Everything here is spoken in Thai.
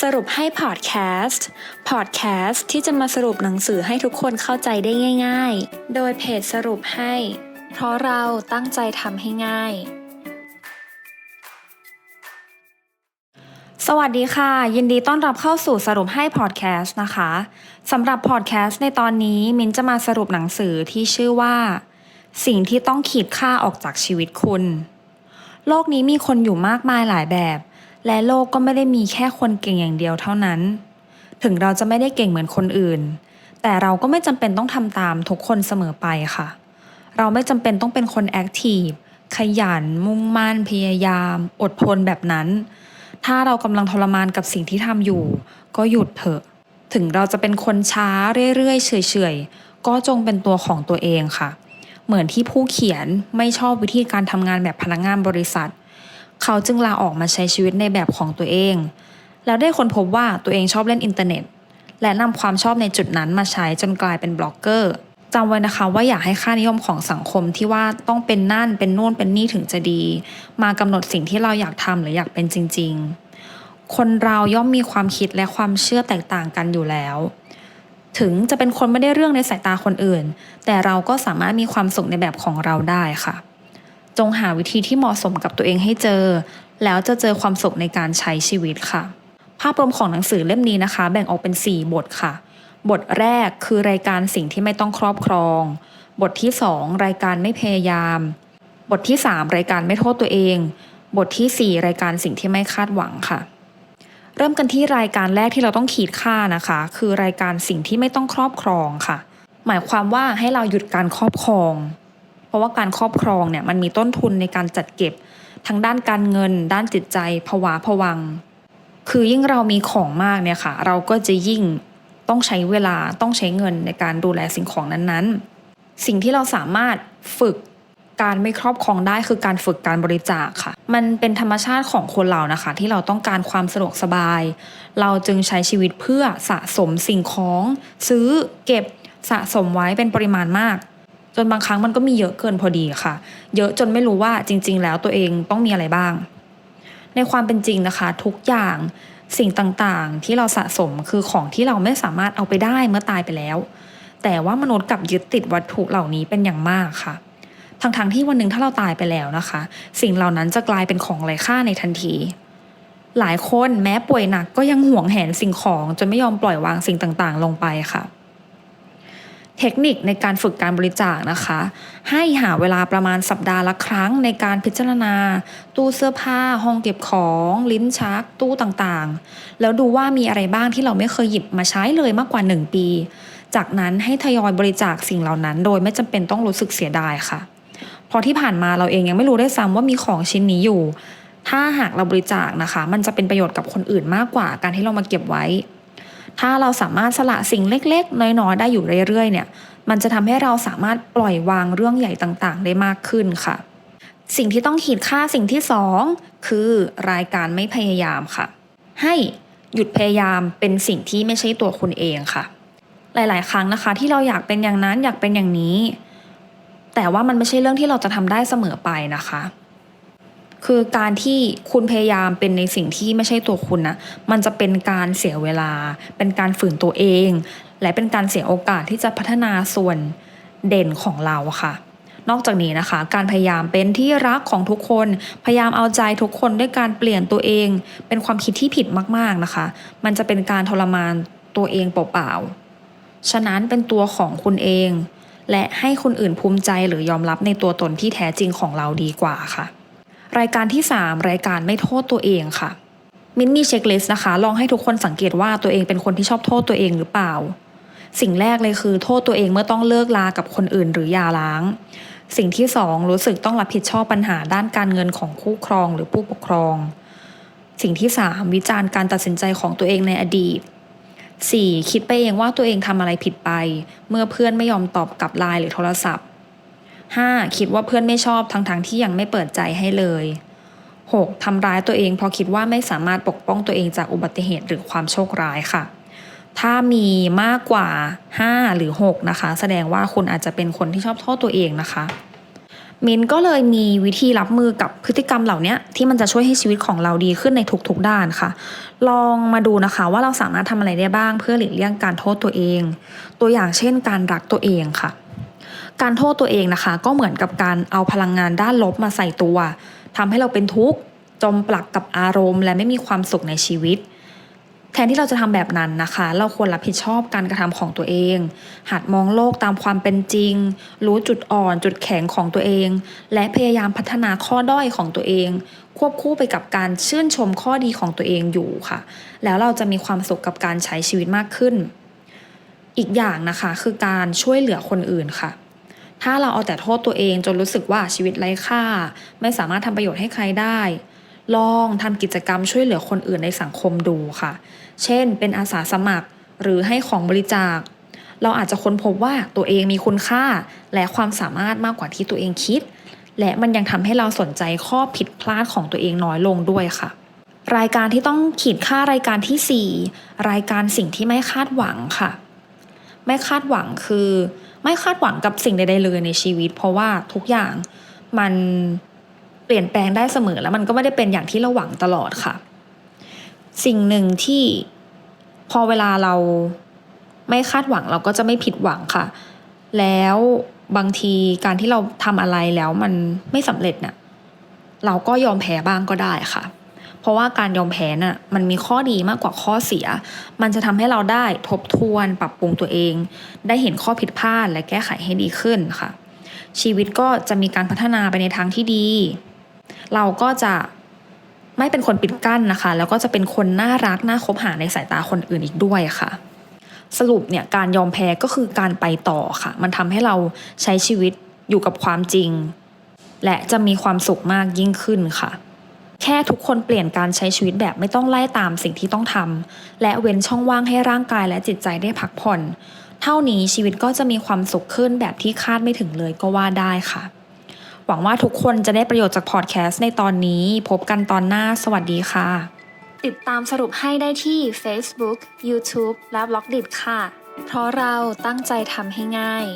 สรุปให้พอดแคสต์ พอดแคสต์ที่จะมาสรุปหนังสือให้ทุกคนเข้าใจได้ง่าย ๆ โดยเพจสรุปให้ เพราะเราตั้งใจทำให้ง่าย สวัสดีค่ะ ยินดีต้อนรับเข้าสู่สรุปให้พอดแคสต์นะคะสำหรับพอดแคสต์ในตอนนี้มินจะมาสรุปหนังสือที่ชื่อว่า สิ่งที่ต้องขีดค่าออกจากชีวิตคุณ โลกนี้มีคนอยู่มากมายหลายแบบ และโลกก็ไม่ได้มีแค่คนเก่งอย่างเดียวเท่านั้น ถึงเราจะไม่ได้เก่งเหมือนคนอื่น แต่เราก็ไม่จำเป็นต้องทำตามทุกคนเสมอไปค่ะ เราไม่จำเป็นต้องเป็นคนแอคทีฟขยัน มุ่งมั่น พยายาม อดทนแบบนั้น ถ้าเรากำลังทรมานกับสิ่งที่ทำอยู่ ก็หยุดเถอะ ถึงเราจะเป็นคนช้าเรื่อยๆเฉยๆ ก็จงเป็นตัวของตัวเองค่ะ เหมือนที่ผู้เขียนไม่ชอบวิธีการทำงานแบบพนักงานบริษัท เขาจึงลาออกมาใช้ชีวิตในแบบของตัวเอง แล้วได้คนพบว่าตัวเองชอบเล่นอินเทอร์เน็ต และนำความชอบในจุดนั้นมาใช้จนกลายเป็นบล็อกเกอร์จำไว้นะคะว่าอย่าให้ค่านิยมของสังคมที่ว่าต้องเป็นนั่นเป็นนู่นเป็นนี่ถึงจะดี มากำหนดสิ่งที่เราอยากทำหรืออยากเป็นจริง ๆ คนเราย่อมมีความคิดและความเชื่อแตกต่างกันอยู่แล้ว ถึงจะเป็นคนไม่ได้เรื่องในสายตาคนอื่น แต่เราก็สามารถมีความสุขในแบบของเราได้ค่ะ จงหาวิธีที่เหมาะสมกับตัวเองให้เจอ แล้วจะเจอความสุขในการใช้ชีวิตค่ะ ภาพรวมของหนังสือเล่มนี้นะคะ แบ่งออกเป็น 4 บทค่ะ บทแรกคือรายการสิ่งที่ไม่ต้องครอบครอง บทที่ 2 รายการไม่พยายาม บทที่ 3 รายการไม่โทษตัวเอง บททีสี่4 รายการสิ่งที่ไม่คาดหวังค่ะ เริ่มกันที่รายการแรกที่เราต้องขีดค่านะคะ คือรายการสิ่งที่ไม่ต้องครอบครองค่ะ หมายความว่าให้เราหยุดการครอบครอง ราะว่าการครอบครองเนี่ยมันมีต้นทุนในการจัดเก็บทั้งด้านการเงิน ด้านจิตใจภาวะผวัง คือยิ่งเรามีของมากเนี่ยค่ะ เราก็จะยิ่งต้องใช้เวลาต้องใช้เงินในการดูแลสิ่งของนั้นๆ สิ่งที่เราสามารถฝึกการไม่ครอบครองได้คือการฝึกการบริจาคค่ะ มันเป็นธรรมชาติของคนเรานะคะ ที่เราต้องการความสะดวกสบาย เราจึงใช้ชีวิตเพื่อสะสมสิ่งของ ซื้อเก็บสะสมไว้เป็นปริมาณมาก จนบางครั้งมันก็มีเยอะเกินพอดีค่ะ เยอะจนไม่รู้ว่าจริง ๆ แล้วตัวเองต้องมีอะไรบ้าง ในความเป็นจริงนะคะ ทุกอย่างสิ่งต่างๆ ที่เราสะสมคือของที่เราไม่สามารถเอาไปได้เมื่อตายไปแล้ว แต่ว่ามนุษย์กลับยึดติดวัตถุเหล่านี้เป็นอย่างมากค่ะทั้งๆทที่วันหนึ่งถ้าเราตายไปแล้วนะคะ สิ่งเหล่านั้นจะกลายเป็นของไร้ค่าในทันที หลายคนแม้ป่วยหนักก็ยังหวงแหนสิ่งของจนไม่ยอมปล่อยวางสิ่งต่างๆ ลงไปค่ะ เทคนิคในการฝึกการบริจาคนะคะ ให้หาเวลาประมาณสัปดาห์ละครั้งในการพิจารณา ตู้เสื้อผ้า ห้องเก็บของ ลิ้นชัก ตู้ต่างๆ แล้วดูว่ามีอะไรบ้างที่เราไม่เคยหยิบมาใช้เลยมากกว่า 1 ปี จากนั้นให้ทยอยบริจาคสิ่งเหล่านั้น โดยไม่จำเป็นต้องรู้สึกเสียดายค่ะ เพราะที่ผ่านมาเราเองยังไม่รู้ได้ซ้ำว่ามีของชิ้นนี้อยู่ ถ้าหากเราบริจาคนะคะ มันจะเป็นประโยชน์กับคนอื่นมากกว่าการที่เรามาเก็บไว้ ถ้าเราสามารถสละสิ่งเล็กๆ น้อยๆ ได้อยู่เรื่อยๆ เนี่ย มันจะทำให้เราสามารถปล่อยวางเรื่องใหญ่ต่างๆ ได้มากขึ้นค่ะ สิ่งที่ต้องขีดค่าสิ่งที่สองคือรายการไม่พยายามค่ะ ให้หยุดพยายามเป็นสิ่งที่ไม่ใช่ตัวคุณเองค่ะ หลายๆ ครั้งนะคะ ที่เราอยากเป็นอย่างนั้นอยากเป็นอย่างนี้ แต่ว่ามันไม่ใช่เรื่องที่เราจะทำได้เสมอไปนะคะ คือการที่คุณพยายามเป็นในสิ่งที่ไม่ใช่ตัวคุณนะมันจะเป็นการเสียเวลา เป็นการฝืนตัวเอง และเป็นการเสียโอกาสที่จะพัฒนาส่วนเด่นของเราค่ะ นอกจากนี้นะคะ การพยายามเป็นที่รักของทุกคน พยายามเอาใจทุกคนด้วยการเปลี่ยนตัวเอง เป็นความคิดที่ผิดมากๆนะคะ มันจะเป็นการทรมานตัวเองเปล่าๆฉะนั้นเป็นตัวของคุณเองและให้คนอื่นภูมิใจหรือยอมรับในตัวตนที่แท้จริงของเราดีกว่าค่ะ รายการที่ 3 รายการไม่โทษตัวเองค่ะ มินมีเช็คลิสต์นะคะ ลองให้ทุกคนสังเกตว่าตัวเองเป็นคนที่ชอบโทษตัวเองหรือเปล่า สิ่งแรกเลยคือโทษตัวเองเมื่อต้องเลิกลากับคนอื่นหรือย่าร้าง สิ่งที่สองรู้สึกต้องรับผิดชอบปัญหาด้านการเงินของคู่ครองหรือผู้ปกครอง สิ่งที่สามวิจารณ์การตัดสินใจของตัวเองในอดีต 4. คิดไปเองว่าตัวเองทำอะไรผิดไป เมื่อเพื่อนไม่ยอมตอบกลับไลน์หรือโทรศัพท์ 5. คิดว่าเพื่อนไม่ชอบทั้งๆทที่ยังไม่เปิดใจให้เลย 6. ทำร้ายตัวเองเพราะคิดว่าไม่สามารถปกป้องตัวเองจากอุบัติเหตุหรือความโชคร้ายค่ะ ถ้ามีมากกว่า 5 หรือ 6 นะคะ แสดงว่าคุณอาจจะเป็นคนที่ชอบโทษตัวเองนะคะมินก็เลยมีวิธีรับมือกับพฤติกรรมเหล่านี้ที่มันจะช่วยให้ชีวิตของเราดีขึ้นในทุกๆด้านค่ะ ลองมาดูนะคะว่าเราสามารถทำอะไรได้บ้างเพื่อหลีกเลี่ยงการโทษตัวเอง ตัวอย่างเช่นการรักตัวเองค่ะ การโทษตัวเองนะคะ ก็เหมือนกับการเอาพลังงานด้านลบมาใส่ตัวทำให้เราเป็นทุกข์จมปลักกับอารมณ์ และไม่มีความสุขในชีวิต แทนที่เราจะทำแบบนั้นนะคะ เราควรรับผิดชอบการกระทำของตัวเอง หัดมองโลกตามความเป็นจริง รู้จุดอ่อนจุดแข็งของตัวเอง และพยายามพัฒนาข้อด้อยของตัวเอง ควบคู่ไปกับการชื่นชมข้อดีของตัวเองอยู่ค่ะ แล้วเราจะมีความสุขกับการใช้ชีวิตมากขึ้น อีกอย่างนะคะคือการช่วยเหลือคนอื่นค่ะ ถ้าเราเอาแต่โทษตัวเองจนรู้สึกว่าชีวิตไร้ค่า ไม่สามารถทำประโยชน์ให้ใครได้ ลองทำกิจกรรมช่วยเหลือคนอื่นในสังคมดูค่ะ เช่น เป็นอาสาสมัครหรือให้ของบริจาค เราอาจจะค้นพบว่าตัวเองมีคุณค่า และความสามารถมากกว่าที่ตัวเองคิด และมันยังทำให้เราสนใจข้อผิดพลาดของตัวเองน้อยลงด้วยค่ะ รายการที่ต้องขีดค่ารายการทีสี่4 รายการสิ่งที่ไม่คาดหวังค่ะ ไม่คาดหวังคือ ไม่คาดหวังกับสิ่งใดๆเลยในชีวิต เพราะว่าทุกอย่างมันเปลี่ยนแปลงได้เสมอแล้วมันก็ไม่ได้เป็นอย่างที่เราหวังตลอดค่ะ สิ่งหนึ่งที่พอเวลาเราไม่คาดหวังเราก็จะไม่ผิดหวังค่ะ แล้วบางทีการที่เราทำอะไรแล้วมันไม่สำเร็จน่ะเราก็ยอมแพ้บ้างก็ได้ค่ะ ราะว่าการยอมแพ้น่ะมันมีข้อดีมากกว่าข้อเสีย มันจะทำให้เราได้ทบทวนปรับปรุงตัวเอง ได้เห็นข้อผิดพลาดและแก้ไขให้ดีขึ้นค่ะ ชีวิตก็จะมีการพัฒนาไปในทางที่ดี เราก็จะไม่เป็นคนปิดกั้นนะคะ แล้วก็จะเป็นคนน่ารักน่าคบหาในสายตาคนอื่นอีกด้วยค่ะ สรุปเนี่ยการยอมแพ้ก็คือการไปต่อค่ะ มันทำให้เราใช้ชีวิตอยู่กับความจริง และจะมีความสุขมากยิ่งขึ้นค่ะ แค่ทุกคนเปลี่ยนการใช้ชีวิตแบบไม่ต้องไล่ตามสิ่งที่ต้องทำและเว้นช่องว่างให้ร่างกายและจิตใจได้พักผ่อน เท่านี้ชีวิตก็จะมีความสุขขึ้นแบบที่คาดไม่ถึงเลยก็ว่าได้ค่ะ หวังว่าทุกคนจะได้ประโยชน์จากพอดแคสต์ในตอนนี้ พบกันตอนหน้าสวัสดีค่ะ ติดตามสรุปให้ได้ที่ Facebook, YouTube และ b ล็อกดิค่ะ เพราะเราตั้งใจทำให้ง่าย